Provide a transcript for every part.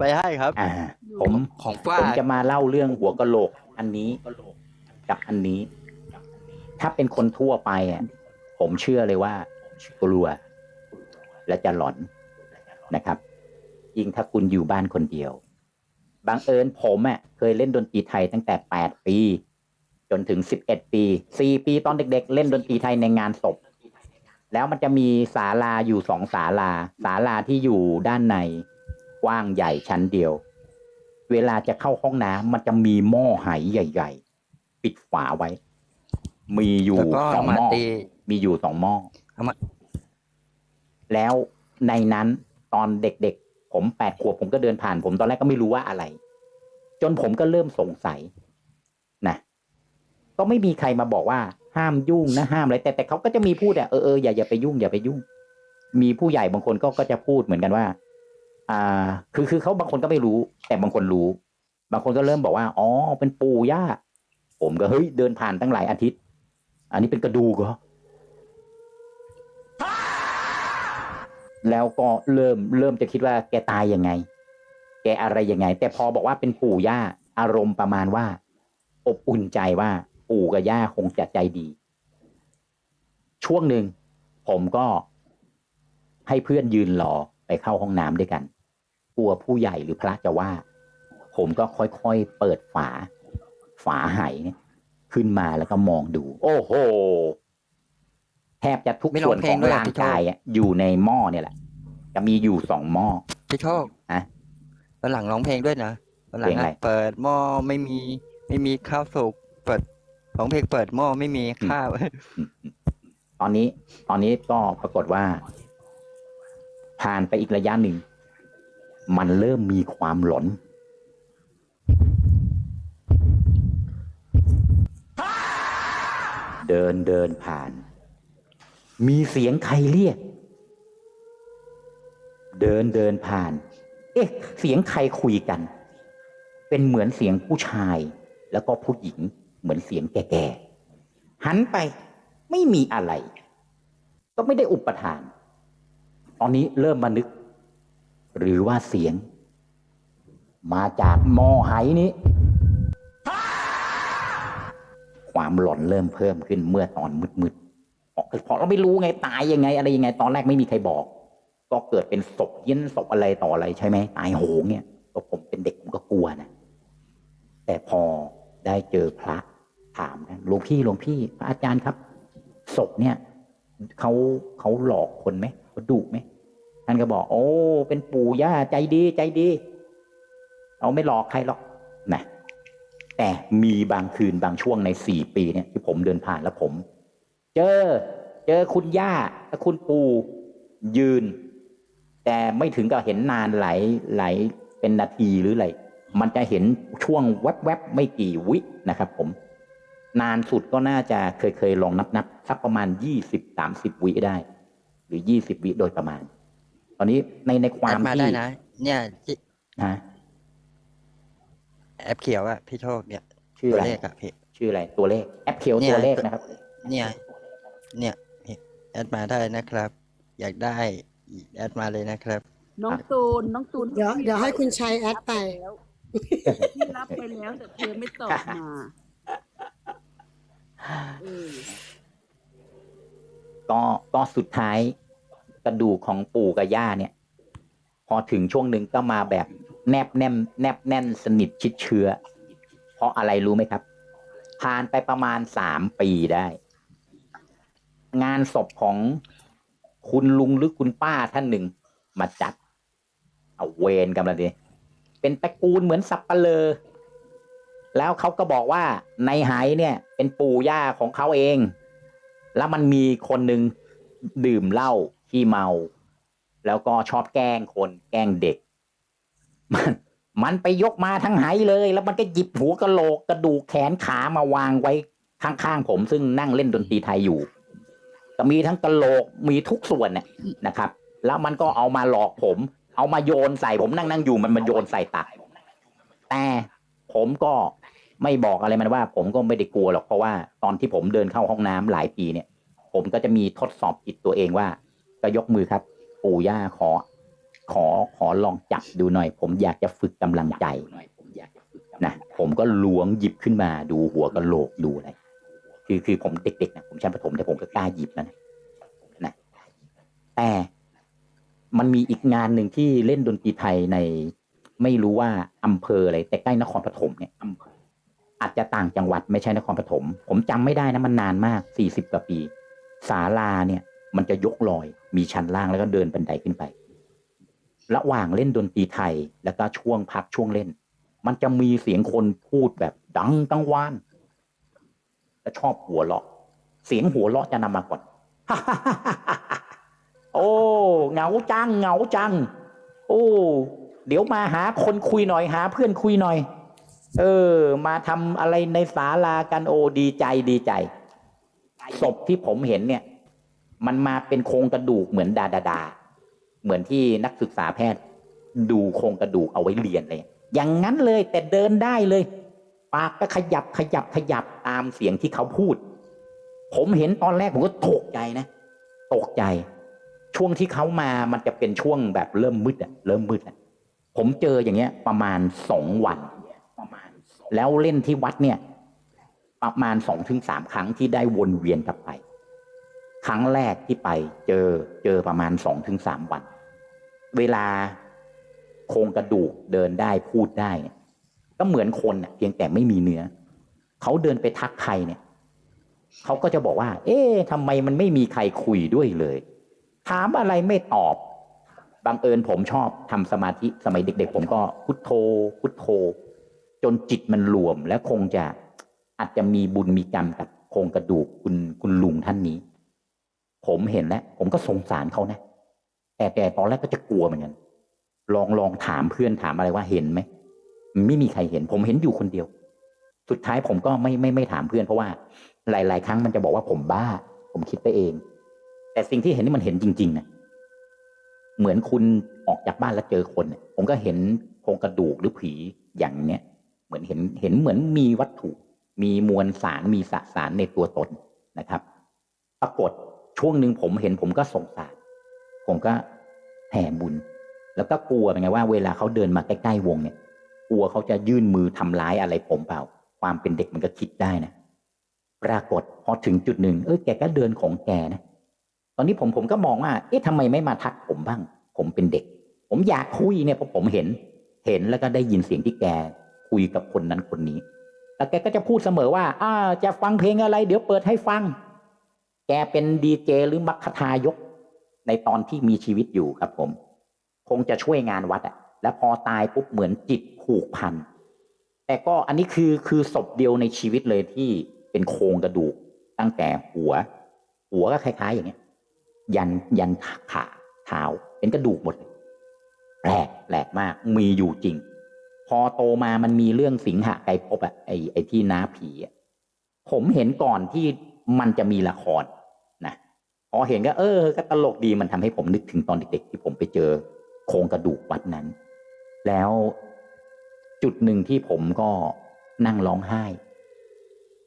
ไปให้ครับ อ่า ผมของฝ้า ผมจะมาเล่าเรื่องหัวกะโหลก อันนี้กับอันนี้ ถ้าเป็นคนทั่วไปอะผมเชื่อเลยว่ากลัว และจะหลอนนะครับ ยิ่งถ้าคุณอยู่บ้านคนเดียวบังเอิญผมอะเคยเล่นดนตรีไทยตั้งแต่แปดปี จนถึงสิบเอ็ดปีสี่ปีตอนเด็ก ๆ เล่นดนตรีไทยในงานศพแล้วมันจะมีศาลาอยู่สองศาลาศาลาที่อยู่ด้านใน กว้างใหญ่ชั้นเดียว เวลาจะเข้าห้องน้ำมันจะมีหม้อไหใหญ่ ๆ ปิดฝาไว้ มีอยู่แล้วก็สองมาหม้อตี มีอยู่สองหม้อ เอามาแล้วในนั้นตอนเด็กๆ ผมแปดขวบผมก็เดินผ่าน ผมตอนแรกก็ไม่รู้ว่าอะไร จนผมก็เริ่มสงสัยนะก็ไม่มีใครมาบอกว่า ห้ามยุ่งนะห้ามอะไรแต่แต่เขาก็จะมีพูดอะเออเอออย่าอย่าไปยุ่งอย่าไปยุ่ง มีผู้ใหญ่บางคนก็ก็จะพูดเหมือนกันว่า อ่า คือคือเขาบางคนก็ไม่รู้ แต่บางคนรู้ บางคนก็เริ่มบอกว่า อ๋อ เป็นปู่ย่า ผมก็เฮ้ยเดินผ่านตั้งหลายอาทิตย์ อันนี้เป็นกระดูกเหรอ แล้วก็เริ่มเริ่มจะคิดว่าแกตายยังไง แกอะไรยังไง แต่พอบอกว่าเป็นปู่ย่า อารมณ์ประมาณว่า อบอุ่นใจว่าปู่กับย่าคงจะใจดี ช่วงหนึ่งผมก็ให้เพื่อนยืนรอไปเข้าห้องน้ำด้วยกัน กลัวผู้ใหญ่หรือพระจะว่า ผมก็ค่อยๆเปิดฝา ฝาไหเนี่ยขึ้นมาแล้วก็มองดู โอ้โหแทบจะทุกไม่ร้ส่อวงนเพลของงด้วยร่างพี่โชคกายอะอยู่ในหม้อเนี่ยแหละ จะมีอยู่สองหม้อพี่โชคฮะวันหลังร้องเพลงด้วยนะวันหลัเพลงงอะไรอะเปิดหม้อไม่มี ไม่มีข้าวสุกเปิดร้องเพลงเปิดหม้อไม่มีข้าวตอนนี้ ตอนนี้ก็ปรากฏว่า ผ่านไปอีกระยะหนึ่ง มันเริ่มมีความหลอน เดินเดินผ่าน มีเสียงใครเรียก เดินเดินผ่าน เอ๊ะ เสียงใครคุยกัน เป็นเหมือนเสียงผู้ชาย แล้วก็ผู้หญิงเหมือนเสียงแก่ๆ หันไปไม่มีอะไร ก็ไม่ได้อุปทาน ตอนนี้เริ่มมานึก หรือว่าเสียง มาจากมอไหนี้ ความหลอนเริ่มเพิ่มขึ้นเมื่อตอนมืดๆเพราะเราไม่รู้ไงตายยังไง อะไรยังไง ตอนแรกไม่มีใครบอก ก็เกิดเป็นศพเย็นศพอะไรต่ออะไรใช่ไหมตายโหงเนี่ยก็ผมเป็นเด็กผมก็กลัวนะแต่พอได้เจอพระถามกันหลวงพี่หลวงพี่พระอาจารย์ครับศพเนี่ยเขาเขาหลอกคนไหมเขาดุไหม ท่านก็บอก โอ้ เป็นปู่ย่าใจดีใจดีเราไม่หลอกใครหรอกนะแต่มีบางคืนบางช่วงในสี่ปีเนี่ยที่ผมเดินผ่านแล้วผม เจอ เจอคุณย่าและคุณปู่ยืน แต่ไม่ถึงกับเห็นนานไหลไหลเป็นนาทีหรืออะไรมันจะเห็นช่วงแวบๆไม่กี่วินะครับ ผม นานสุดก็น่าจะเคยเคยลองนับนับสักประมาณยี่สิบสามสิบวิได้ หรือยี่สิบวิโดยประมาณ ตอนนี้ในในควาแอมดมาที่ได้นะ เนี่ยที่ฮะแอปเขียวอะพี่โชคเนี่ยชื่อตัวอะไร เลขอะพี่ ชื่ออะไร ตัวเลข แอปเขียวเนี่ย ตัวเลขนะครับ เนี่ย เนี่ยพี่แอดมาได้นะครับ อยากได้แอดมาเลยนะครับ น้องตูน น้องตูนเดี๋ยวเดี๋ยวให้คุณชัยแอดไปแล้วที่รับไปแล้วแต่เธอไม่ตอบมาเออก็ก็สุดท้าย กระดูกของปู่กับย่าเนี่ย พอถึงช่วงหนึ่งก็มาแบบแนบแน่นแนบแน่นสนิทชิดเชื้อ เพราะอะไรรู้ไหมครับ ผ่านไปประมาณสามปีได้ งานศพของคุณลุงหรือคุณป้าท่านหนึ่งมาจัด เอาเวรกำลังดีเป็นตระกูลเหมือนสับปะเลอ แล้วเขาก็บอกว่าในไหเนี่ย เป็นปู่ย่าของเขาเอง แล้วมันมีคนหนึ่งดื่มเหล้า ที่เมา แล้วก็ชอบแกล้งคนแกล้งเด็ก มันมันไปยกมาทั้งไหเลย แล้วมันก็หยิบหัวกระโหลกกระดูกแขนขามาวางไว้ข้างๆผมซึ่งนั่งเล่นดนตรีไทยอยู่ก็มีทั้งกระโหลกมีทุกส่วนเนี่ยนะครับ แล้วมันก็เอามาหลอกผม เอามาโยนใส่ผมนั่งนั่งอยู่มันมาโยนใส่ตัก แต่ผมก็ไม่บอกอะไรมันว่า ผมก็ไม่ได้กลัวหรอกเพราะว่าตอนที่ผมเดินเข้าห้องน้ำหลายปีเนี่ย ผมก็จะมีทดสอบจิตตัวเองว่า ก็ยกมือครับ ปู่ย่าขอ ขอขอลองจับดูหน่อย ผมอยากจะฝึกกำลังใจนะผมก็ล้วงหยิบขึ้นมาดูหัวกะโหลกดูอะไรคือคือผมเด็กๆนะผมชั้นประถมแต่ผมก็กล้าหยิบแล้วนะนะแต่มันมีอีกงานหนึ่งที่เล่นดนตรีไทยในไม่รู้ว่าอำเภออะไรแต่ใกล้นครปฐมเนี่ยอำเภออาจจะต่างจังหวัดไม่ใช่นครปฐมผมจำไม่ได้นะมันนานมากสี่สิบกว่าปีศาลาเนี่ย มันจะยกลอย มีชั้นล่างแล้วก็เดินบันไดขึ้นไป ระหว่างเล่นดนตรีไทยแล้วก็ช่วงพักช่วงเล่น มันจะมีเสียงคนพูดแบบดังกังวานและชอบหัวเราะ เสียงหัวเราะจะนำมาก่อน โอ้เหงาจังเหงาจัง โอ้เดี๋ยวมาหาคนคุยหน่อยหา เพื่อนคุยหน่อย เออ มาทำอะไรในศาลากันโอ้ดีใจดีใจศพที่ผมเห็นเนี่ย มันมาเป็นโครงกระดูกเหมือนดาดาดา เหมือนที่นักศึกษาแพทย์ดูโครงกระดูกเอาไว้เรียนเลย อย่างนั้นเลยแต่เดินได้เลย ปากก็ขยับขยับขยับตามเสียงที่เขาพูด ผมเห็นตอนแรกผมก็ตกใจนะ ตกใจ ช่วงที่เขามามันจะเป็นช่วงแบบเริ่มมืดอะเริ่มมืดอะผมเจออย่างเงี้ย ประมาณสองวันประมาณแล้วเล่นที่วัดเนี่ย ประมาณสองถึงสามครั้งที่ได้วนเวียนกลับไปค รั้งแรกที่ไปเจอเจอประมาณสองถึงสามวัน เวลาโครงกระดูกเดินได้พูดได้ ก็เหมือนคนเพียงแต่ไม่มีเนื้อ เขาเดินไปทักใครเนี่ยเขาก็จะบอกว่า เอ๊ะทำไมมันไม่มีใครคุยด้วยเลย ถามอะไรไม่ตอบ บังเอิญผมชอบทำสมาธิสมัยเด็ก ๆ ผมก็พุทโธ พุทโธ จนจิตมันรวมและคงจะอาจจะมีบุญมีกรรมกับโครงกระดูกคุณคุณลุงท่านนี้ ผมเห็นแล้วผมก็สงสารเขานะแต่แต่ตอนแรกก็จะกลัวเหมือนกันลองลองถามเพื่อนถามอะไรว่าเห็นไหมไม่มีใครเห็น ผมเห็นอยู่คนเดียว สุดท้ายผมก็ไม่ไม่ไม่ถามเพื่อนเพราะว่า หลาย ๆ ครั้งมันจะบอกว่าผมบ้า ผมคิดไปเอง แต่สิ่งที่เห็นนี่มันเห็นจริง ๆ นะเหมือนคุณออกจากบ้านแล้วเจอคนผมก็เห็นโครงกระดูกหรือผีอย่างเนี้ยเหมือนเห็นเห็นเหมือนมีวัตถุ มีมวลสารมีสสารในตัวตนนะครับ ปรากฏ ช่วงหนึ่งผมเห็นผมก็สงสารผมก็แผ่บุญ แล้วก็กลัวไงว่าเวลาเขาเดินมาใกล้ๆวงเนี่ย กลัวเขาจะยื่นมือทำร้ายอะไรผมเปล่า ความเป็นเด็กมันก็คิดได้นะปรากฏพอถึงจุดหนึ่งเออแกก็เดินของแกนะตอนนี้ผมผมก็มองว่า เอ๊ะทำไมไม่มาทักผมบ้าง ผมเป็นเด็ก ผมอยากคุยเนี่ยเพราะผมเห็น เห็นแล้วก็ได้ยินเสียงที่แกคุยกับคนนั้นคนนี้แล้วแกก็จะพูดเสมอว่าอ้าจะฟังเพลงอะไร เดี๋ยวเปิดให้ฟัง แกเป็นดีเจหรือมัคคทายกในตอนที่มีชีวิตอยู่ครับผม คงจะช่วยงานวัดอะแล้วพอตายปุ๊บเหมือนจิตผูกพัน แต่ก็อันนี้คือคือศพเดียวในชีวิตเลยที่เป็นโครงกระดูก ตั้งแต่หัว หัวก็คล้ายๆ อย่างเงี้ย ยันยันขาเท้าเป็นกระดูกหมดแปลกแปลกมากมีอยู่จริง พอโตมามันมีเรื่องสิงหะไกรภพอะไอไอที่น้าผีอะผมเห็นก่อนที่มันจะมีละคร พอเห็นก็เออก็ตลกดีมันทำให้ผมนึกถึงตอนเด็ก ๆ ที่ผมไปเจอโครงกระดูกวัดนั้น แล้วจุดหนึ่งที่ผมก็นั่งร้องไห้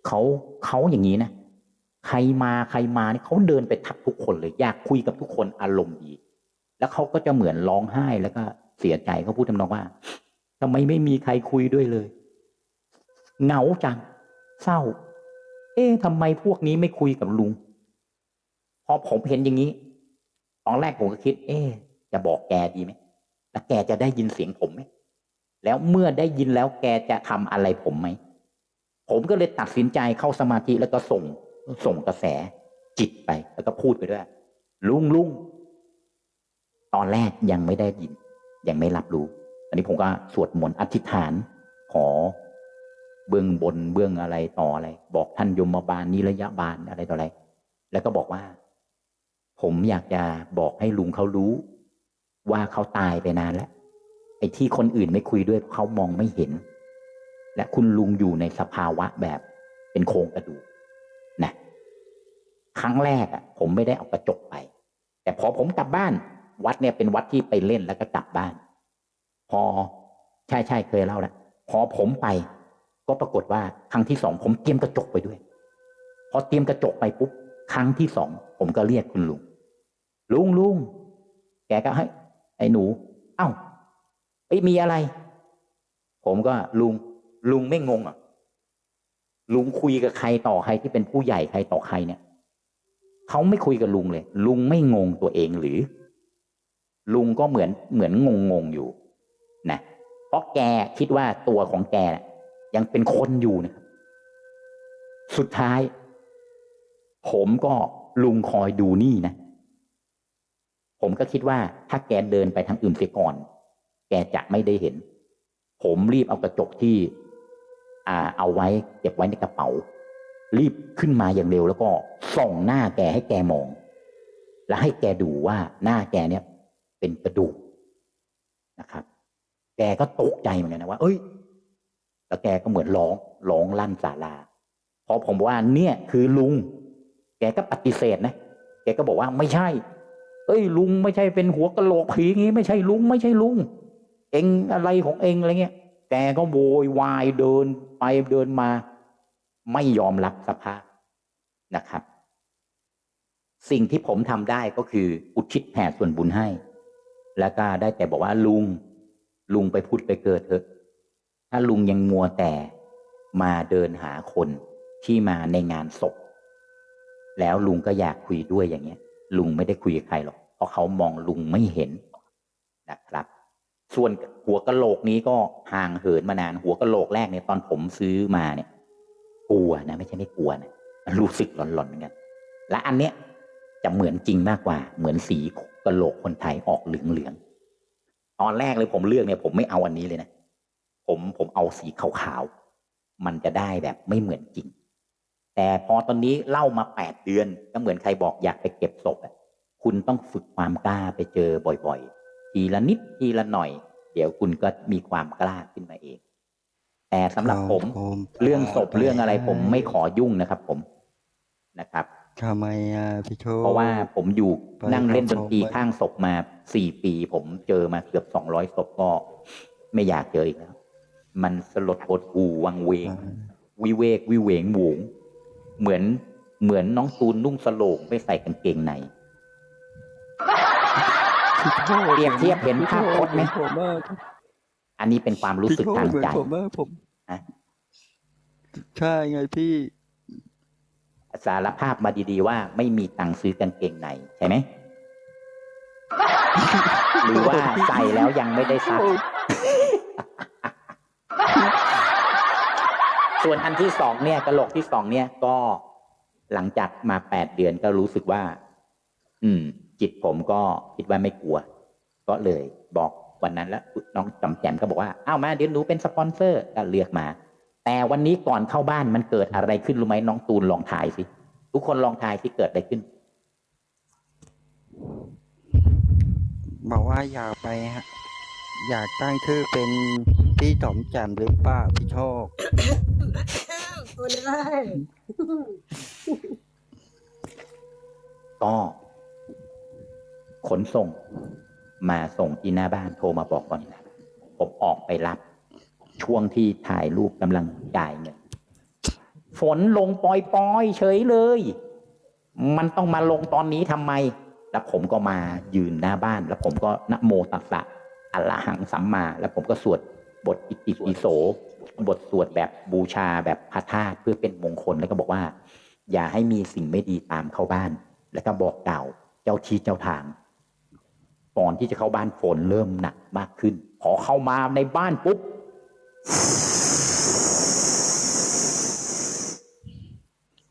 เขาเขาอย่างนี้นะใครมาใครมาเนี่ยเขาเดินไปทักทุกคนเลยอยากคุยกับทุกคนอารมณ์ดี แล้วเขาก็จะเหมือนร้องไห้แล้วก็เสียใจเขาพูดทำนองว่าทำไมไม่มีใครคุยด้วยเลยเหงาจัง เศร้า เอ๊ะทำไมพวกนี้ไม่คุยกับลุง พอผมเห็นอย่างนี้ ตอนแรกผมก็คิด เอ๊ะจะบอกแกดีไหมแล้วแกจะได้ยินเสียงผมไหมแล้วเมื่อได้ยินแล้วแกจะทำอะไรผมไหม ผมก็เลยตัดสินใจเข้าสมาธิแล้วก็ส่งส่งกระแสจิตไป แล้วก็พูดไปด้วย ลุงลุงตอนแรกยังไม่ได้ยิน ยังไม่รับรู้อันนี้ผมก็สวดมนต์อธิษฐาน ขอเบื้องบนเบื้องอะไรต่ออะไร บอกท่านยมบาลนิระยะบาลอะไรต่ออะไร แล้วก็บอกว่า ผมอยากจะบอกให้ลุงเขารู้ ว่าเขาตายไปนานแล้ว ไอ้ที่คนอื่นไม่คุยด้วยเพราะเขามองไม่เห็น และคุณลุงอยู่ในสภาวะแบบเป็นโครงกระดูกนะครั้งแรกอะ ผมไม่ได้เอากระจกไป แต่พอผมกลับบ้าน วัดเนี่ยเป็นวัดที่ไปเล่นแล้วก็กลับบ้าน พอใช่ใช่เคยเล่าแล้วพอผมไป ก็ปรากฏว่าครั้งที่สองผมเตรียมกระจกไปด้วย พอเตรียมกระจกไปปุ๊บครั้งที่สองผมก็เรียกคุณลุง ลุงลุงแกก็ให้ไอ้หนู เอ้าไอ้มีอะไร ผมก็ลุง ลุงไม่งงอะ ลุงคุยกับใครต่อใครที่เป็นผู้ใหญ่ใครต่อใครเนี่ยเขาไม่คุยกับลุงเลย ลุงไม่งงตัวเองหรือ ลุงก็เหมือนเหมือนงงงๆอยู่นะเพราะแกคิดว่าตัวของแกยังเป็นคนอยู่นะสุดท้าย ผมก็ลุงคอยดูนี่นะ ผมก็คิดว่าถ้าแกเดินไปทางอื่นเสียก่อน แกจะไม่ได้เห็น ผมรีบเอากระจกที่ อ่า เอาไว้เก็บไว้ในกระเป๋า รีบขึ้นมาอย่างเร็วแล้วก็ส่องหน้าแกให้แกมอง แล้วให้แกดูว่าหน้าแกเนี่ย เป็นกระดูกนะครับ แกก็ตกใจเหมือนกันนะว่า เอ้ย แล้วแกก็เหมือนร้องร้องลั่นศาลาพอผมบอกว่าเนี่ยคือลุง แกก็ปฏิเสธนะ แกก็บอกว่าไม่ใช่ เอ้ยลุงไม่ใช่เป็นหัวกะโหลกผีงี้ ไม่ใช่ลุง ไม่ใช่ลุง เองอะไรของเองอะไรเงี้ยแกก็โวยวายเดินไปเดินมา ไม่ยอมรับสภาพนะครับ สิ่งที่ผมทำได้ก็คือ อุทิศแผ่ส่วนบุญให้ แล้วก็ได้แต่บอกว่าลุง ลุงไปพุทธไปเกิดเถอะ ถ้าลุงยังมัวแต่มาเดินหาคนที่มาในงานศพ แล้วลุงก็อยากคุยด้วยอย่างเงี้ย ลุงไม่ได้คุยกับใครหรอก เพราะเขามองลุงไม่เห็นนะครับ ส่วนหัวกะโหลกนี้ก็ห่างเหินมานาน หัวกะโหลกแรกเนี่ยตอนผมซื้อมาเนี่ย กลัวนะ ไม่ใช่ไม่กลัวนะมันรู้สึกหลอนๆเหมือนกันและอันเนี้ยจะเหมือนจริงมากกว่า เหมือนสีกะโหลกคนไทยออกเหลืองๆตอนแรกเลยผมเลือกเนี่ย ผมไม่เอาอันนี้เลยนะผมผมเอาสีขาวๆมันจะได้แบบไม่เหมือนจริง แต่พอตอนนี้เล่ามาแปดเดือนก็เหมือนใครบอกอยากไปเก็บศพอะคุณต้องฝึกความกล้าไปเจอบ่อยๆ ทีละนิดทีละหน่อย เดี๋ยวคุณก็มีความกล้าขึ้นมาเอง แต่สำหรับผมเรื่องศพเรื่องอะไรผมไม่ขอยุ่งนะครับ ผมนะครับทำไมอะพี่โชคเพราะว่าผมอยู่ไปนั่งเล่นดนตรีครับข้างศพมาสี่ปี ผมเจอมาเกือบสองร้อยศพก็ ไม่อยากเจออีกแล้ว มันสลดหดหูวังเวง วิเวกวิเวงหวง เหมือนเหมือนน้องตูนนุ่งสโลงไม่ใส่กางเกงในพี่โชคเปรียบเทียบเห็นภาพพจน์ไหมผมว่าอันนี้เป็นความรู้พี่สึกโชคทางเหมือนใจผมว่าผมฮะใช่ไงพี่สารภาพมาดีๆว่าไม่มีตังค์ซื้อกางเกงในใช่ไหมหรือว่าใส่แล้วยังไม่ได้ซัก ส่วนอันที่สองเนี่ยกระโหลกที่สองเนี่ยก็หลังจากมาแปดเดือนก็รู้สึกว่า อืม จิตผมก็คิดว่าไม่กลัว ก็เลยบอกวันนั้นแล้วน้องจำแจมก็บอกว่าอ้าวมาเดี๋ยวหนูเป็นสปอนเซอร์ก็เลือกมา แต่วันนี้ก่อนเข้าบ้านมันเกิดอะไรขึ้นรู้ไหมน้องตูนลองทายสิทุกคนลองทายที่เกิดอะไรขึ้น บอกว่าอยากไปฮะอยากตั้งชื่อเป็น พี่ต๋อมแจ่มหรือเปล่าพี่โชคตัวได้ก็ขนส่ง มาส่งที่หน้าบ้านโทรมาบอกก่อนนะผมออกไปรับ ช่วงที่ถ่ายรูปกำลังจ่ายเงินฝนลงปอยๆเฉยเลย มันต้องมาลงตอนนี้ทำไม แล้วผมก็มายืนหน้าบ้าน แล้วผมก็นะโมตัสสะอัลลหังสัมมา แล้วผมก็สวด บทอิติปิโสบทสวดแบบบูชาแบบพระธาตุเพื่อเป็นมงคลแล้วก็บอกว่า อย่าให้มีสิ่งไม่ดีตามเข้าบ้าน แล้วก็บอกกล่าวเจ้าที่เจ้าทางก่อนที่จะเข้าบ้านฝนเริ่มหนักมากขึ้น พอเข้ามาในบ้านปุ๊บ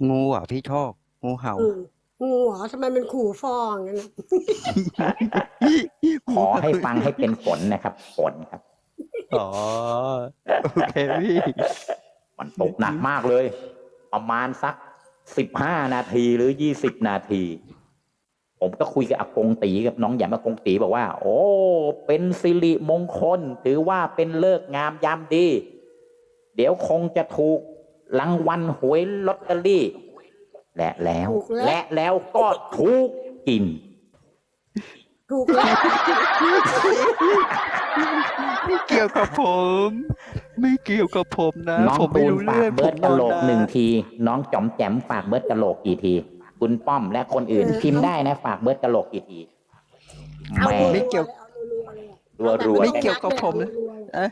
งูอะพี่โชคงูเห่าอืมงูเหรอทำไมมันขู่ฟองงั้นน่ะขอให้ฟังให้เป็นฝนนะครับฝนครับ อ๋อโอเคพี่มันตกหนักมากเลย ประมาณสักสิบห้านาทีหรือยี่สิบนาที ผมก็คุยกับอากงตีกับน้องหยามอากงตีบอกว่า โอ้ เป็นสิริมงคล ถือว่าเป็นเลิกษ์งามยามดี เดี๋ยวคงจะถูกรางวัลหวยลอตเตอรี่ และแล้วถูกแล้วและแล้วก็ถูกกิน ถูกแล้ว ไม่เกี่ยวกับผม ไม่เกี่ยวกับผมนะ น้องผมไม่ตูนรู้ฝาเรื่กองเบิร์ดกะโหลกผมหนึ่งนะที น้องจอมแจมฝากเบิร์ดกะโหลกกี่ที คุณป้อมและคนอื่น พิมพ์ได้นะฝากเบิร์ดกะโหลกกี่ทีเอาแหม่รัวๆเลยเอารัวๆเลยอะรรัวรัวไม่ใช่ไหมเกี่ยวกับผมนะ เอ๊ะ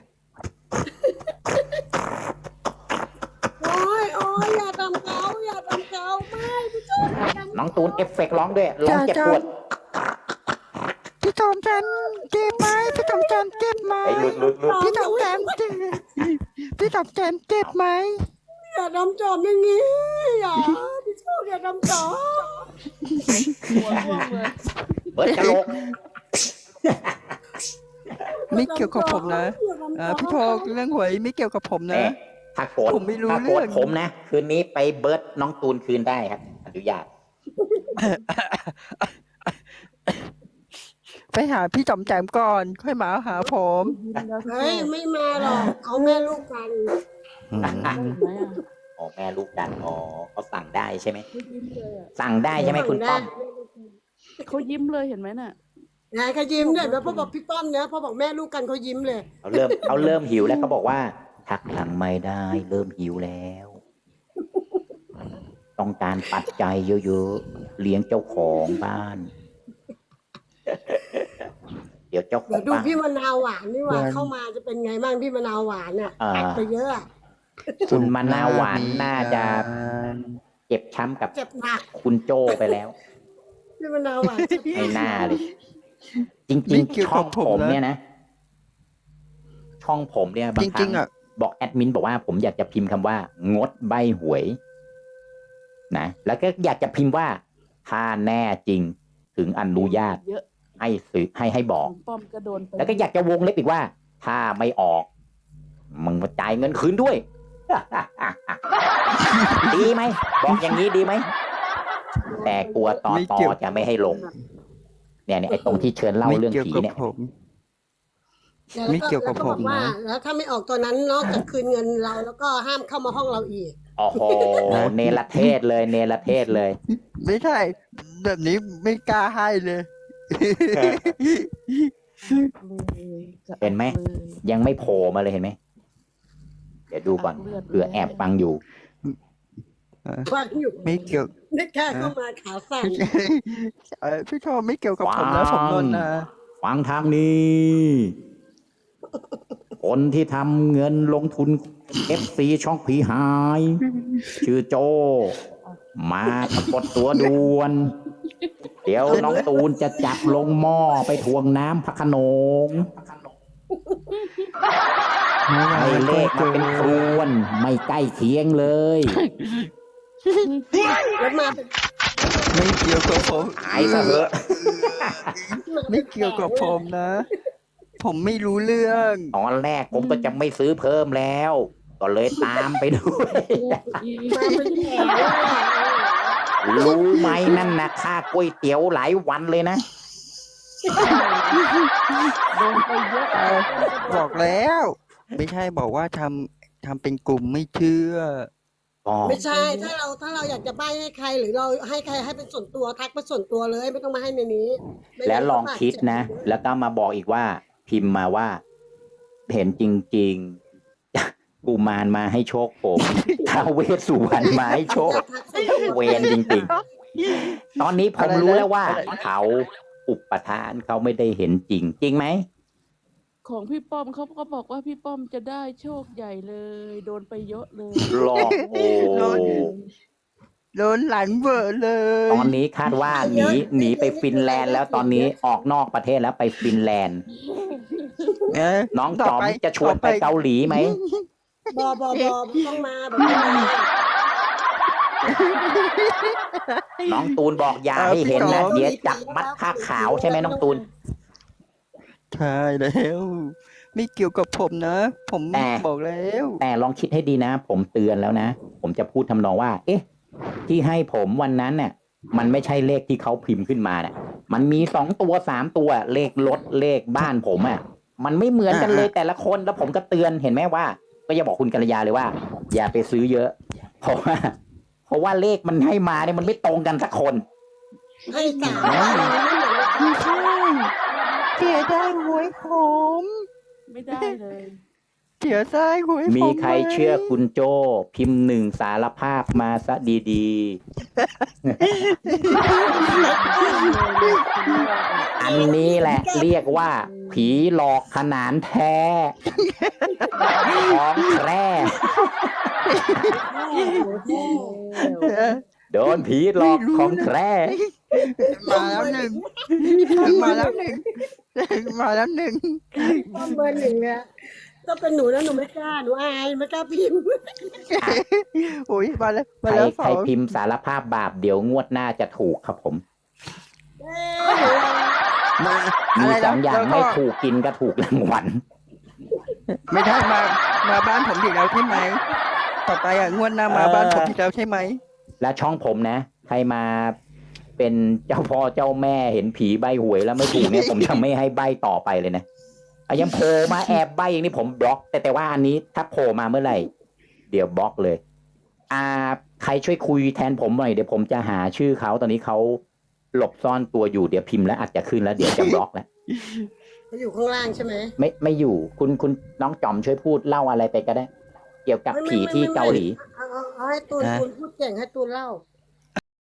โอ้ยโอ้ยอย่าทำเขาอย่าทำเขาไม่พี่โจ้อย่าทำเขาน้องตูนเอฟเฟกต์ร้องด้วยร้องเจ็บปวดพี่ ทอมจันเจ็บไหมพี่ทอมจันเจ็บไหมไอ้หลุดหลุดหลุดพี่ทอมจันเจ็บพี่ทอมจันเจ็บไหมอย่าทำจอมอย่างนี้อย่าพี่โจ้อย่าทำจอมหัวร่วงเลยเบิร์ดกะโหลกไม่เกี่ยวกับผมนะอย่าทำจอ่าอมพี่พอเรื่องหวยไม่เกี่ยวกับผมแหนะมถ้าโกรธผมไม่รู้ถ้าโกรธเรื่อง ผมนะ คืนนี้ไปเบิร์ดน้องตูนคืนได้ครับ อนุญาต ไปหาพี่จอมแจมก่อน ค่อยมาหาผมยิ้มแล้วพี่เฮ้ยไม่มาหรอกเขาแม่ลูกกันเห็นไหมอะอ๋อแม่ลูกดันอ๋อเขาสั่งได้ใช่ไหมเขายิ้มเลยอะสั่งได้ใช่ไหมคุณป้อมเขายิ้มเลยเห็นไหมน่ะนายเขายิ้มเลยนะพ่อบอกพี่ป้อมเนี่ยพ่อบอกแม่ลูกกันเขายิ้มเลยเขาเริ่มเขาเริ่มหิวแล้วเขาบอกว่าทักหลังไม่ได้ เริ่มหิวแล้ว ต้องการปัจจัยเยอะๆเลี้ยงเจ้าของบ้าน เดี๋ยวเจ้าขอเดี๋ยงวดูบ้าน พี่มะนาวหวานนี่หว่า วัน เข้ามาจะเป็นไงบ้างพี่มะนาวหวานเนี่ยอ่า อัดไปเยอะอะคุณมะนาวหวานน่าจะ เจ็บช้ำกับเจ็บหนักคุณโจ้ไปแล้ว พี่มะนาวหวานเจ็บให้หน้าเลยจไม่ริงเกี่ยวๆ ช่องกับผมผมนะเนี่ยนะ ช่องผมเนี่ยบาจงคริรั้งงๆอะ บอกแอดมินบอกว่าผมอยากจะพิมพ์คำว่า งดใบหวย นะ แล้วก็อยากจะพิมพ์ว่าถ้าแน่จริงถึงอนุญาต เยอะ ให้ซื้อให้ให้บขออกงป้อมก็โดนไปแล้วก็อยากจะวงเล็บอีกว่า ถ้าไม่ออก มึงมาจ่ายเงินคืนด้วย ดีไหม บอกอย่างนี้ดีไหม แต่กลัวต่อไม่ต่อเกี่ยว จะไม่ให้ลง เนี่ยเนี่ยไอ้ตรงที่เชิญเล่าไม่เรื่องเกี่ยวผีกับเนี่ย ผมแล้วไม่เกี่ยวกับแล้ผมบอกว่านะแล้วถ้าไม่ออกตัวนั้นนอกจากคืนเงินเราแล้วก็ห้ามเข้ามาห้องเราอีก โอ้โห เนรเทศเลย เนรเทศเลย ไม่ใช่ แบบนี้ไม่กล้าให้เลย เลยจะเห็นไหมเลยยังไม่โผล่มาเลยเห็นไหม เดี๋ยวดูก่อนเลือด เผื่อแอบฟังอยู่ ฟังอยู่ไม่เกี่ยวไม่กล้าเข้ามาขาสั่นเออพี่ชอบไม่เกี่ยวกับผมนะผมนนท์นะฟังทางนี้ คนที่ทำเงินลงทุน FC ช่องผีหาย ชื่อโจ มาปรากฏตัวด่วน เดี๋ยวน้องตูนจะจับลงหม้อไปทวงน้ำพระโขนงให้เลขมาเป็นครวนไม่ใกล้เคียงเลย แล้วมาเป็นไม่เกี่ยวกับผมหายซะเถอะไม่เกี่ยวกับผมนะ ผมไม่รู้เรื่องตอนแรกผมก็จะไม่ซื้อเพิ่มแล้ว ก็เลยตามไปด้วย มาเป็นแถวเลยอะ รู้ไหมนั่นนะค่าก๋วยเตี๋ยวหลายวันเลยนะ โดนไปเยอะเออบอกแล้ว ไม่ใช่บอกว่าทำทำเป็นกลุ่มไม่เชื่อไม่ใช่ถ้าเราถ้าเราอยากจะใบ้ให้ใคร หรือเราให้ใครให้เป็นส่วนตัวทักเป็นส่วนตัวเลยไม่ต้องมาให้ในนี้ไม่งั้นแล้วลองคิดนะเขาอาจจะแล้วก็มาบอกอีกว่า พิมพ์มาว่า เห็นจริง ๆ กุมารมาให้โชคผม ท้าวเวสสุวรรณมาให้โชค เวรจริงๆ ตอนนี้ผมอะไรนะรู้แล้วว่าอะไรเขาอุปทานเขาไม่ได้เห็นจริง จริงไหม ของพี่ป้อมเขาก็บอกว่าพี่ป้อมจะได้โชคใหญ่เลย โดนไปเยอะเลยหลอกโอ้โดนหลังเบอร์เลย ตอนนี้คาดว่าหนีหนีไปฟินแลนด์แล้วตอนนี้ออกนอกประเทศแล้วไปฟินแลนด์เอ๊ะน้องต่จอมไปจะชวนไปต่อเกาหลีไหม บอบอบอต้องมาแบบต้อมาน้องตูนบอกอย่าให้เห็นนะเดี๋ยวจับมัดผ้าขาวใช่ไหมน้องตูนใช่แล้ว ไม่เกี่ยวกับผมนะ ผมบอกแล้ว แต่ลองคิดให้ดีนะ ผมเตือนแล้วนะ ผมจะพูดทำนองว่า เอ๊ะ ที่ให้ผมวันนั้นเนี่ยมันไม่ใช่เลขที่เขาพิมพ์ขึ้นมาเนี่ยมันมีสองตัวสามตัวเลขรถเลขบ้านผมอะ มันไม่เหมือนกันเลยแต่ละคนแล้วผมก็เตือนเห็นไหมว่า ก็จะบอกคุณกัลยาเลยว่า อย่าไปซื้อเยอะ เพราะว่า เพราะว่าเลขมันให้มาเนี่ยมันไม่ตรงกันสักคนให้สามไม่เหมือนกันไม่ใช่เสียได้หวยผม ไม่ได้เลย เฉียวซ้ายคุยมีใครเชื่อคุณโจพิมพ์หนึ่งสารภาพมาซะดีๆ อันนี้แหละเรียกว่า ผีหลอกขนานแท้ ของแท้โดนผีหลอกของแท้มาแล้วหนึ่งมาแล้วหนึ่งมาแล้วหนึ่งป้อมเบอร์หนึ่งเนี่ย ถ้าเป็นหนูนะหนูไม่กล้าหนูอายไม่กล้าพิมพ์อุ้ยมาแล้วใคมารแล้วสใครองพิมพ์สารภาพบาปเดี๋ยวงวดหน้าจะถูกครับผม เอ้ยหนูอายมามีอะไรสนะองอย่างแล้วไม่ก็ถูกกินก็ถูกรางวัลไม่ได้มามาบ้านผมอีกแล้วใช่ไหมต่อไปอะงวดหน้ามาบ้านผมอีกแล้วใช่ไหมและช่องผมนะ ใครมาเป็นเจ้าพ่อเจ้าแม่เห็นผีใบหวยแล้วไม่ถูกเนี่ย ผมจะไม่ให้ใบต่อไปเลยนะ อะยังโผล่มาแอบใบอย่างนี้ผมบล็อก แต่แต่ว่าอันนี้ถ้าโผล่มาเมื่อไหร่ เดี๋ยวบล็อกเลย อ่า ใครช่วยคุยแทนผมหน่อยเดี๋ยวผมจะหาชื่อเขาตอนนี้เขาหลบซ่อนตัวอยู่เดี๋ยวพิมพ์แล้วอาจจะขึ้นแล้วเดี๋ยวจะบล็อกแล้วเขาอยู่ข้างล่างใช่ไหมไม่ไม่อยู่คุณคุณน้องจอมช่วยพูดเล่าอะไรไปก็ได้ เกี่ยวกับไม่ไม่ผีที่ไม่ไม่เกาหลี เอาเอาเอาให้ตูนตูนพูดเก่งให้ตูนเล่า